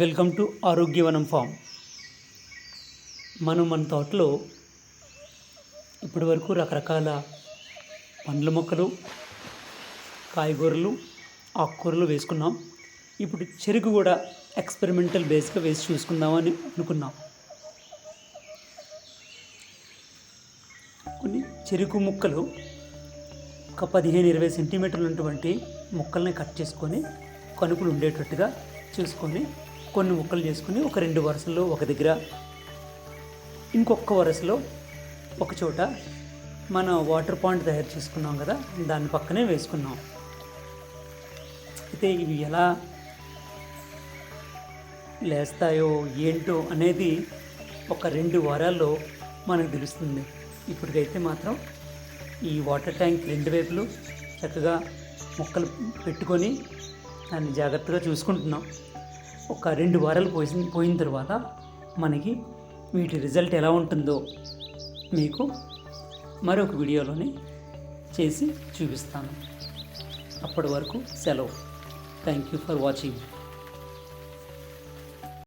Welcome to ఆరోగ్యవనం form. మనం మన తోటలో ఇప్పటి వరకు రకరకాల పండ్ల మొక్కలు కాయగూరలు ఆకుకూరలు వేసుకున్నాం. ఇప్పుడు చెరుకు కూడా ఎక్స్పెరిమెంటల్ బేస్గా వేసి చూసుకుందామని అనుకున్నాం. కొన్ని చెరుకు ముక్కలు ఒక పదిహేను ఇరవై సెంటీమీటర్లు ఉన్నటువంటి ముక్కల్ని కట్ చేసుకొని కనుపులు ఉండేటట్టుగా చూసుకొని కొన్ని ముక్కలు చేసుకొని ఒక రెండు వరుసల్లో ఒక దగ్గర ఇంకొక వరుసలో ఒక చోట మన వాటర్ పాయింట్ తయారు చేసుకున్నాం కదా దాని పక్కనే వేసుకున్నాం. అయితే ఇవి ఎలా లేస్తాయో ఏంటో అనేది ఒక రెండు వారాల్లో మనకు తెలుస్తుంది. ఇప్పటికైతే మాత్రం ఈ వాటర్ ట్యాంక్ రెండు వైపులు చక్కగా మొక్కలు పెట్టుకొని దాన్ని జాగ్రత్తగా చూసుకుంటున్నాం. ఒక రెండు వారాలు పోసి పోయిన తర్వాత మనకి వీటి రిజల్ట్ ఎలా ఉంటుందో మీకు మరొక వీడియోలోని చేసి చూపిస్తాను. అప్పటి వరకు సెలవు. Thank you for watching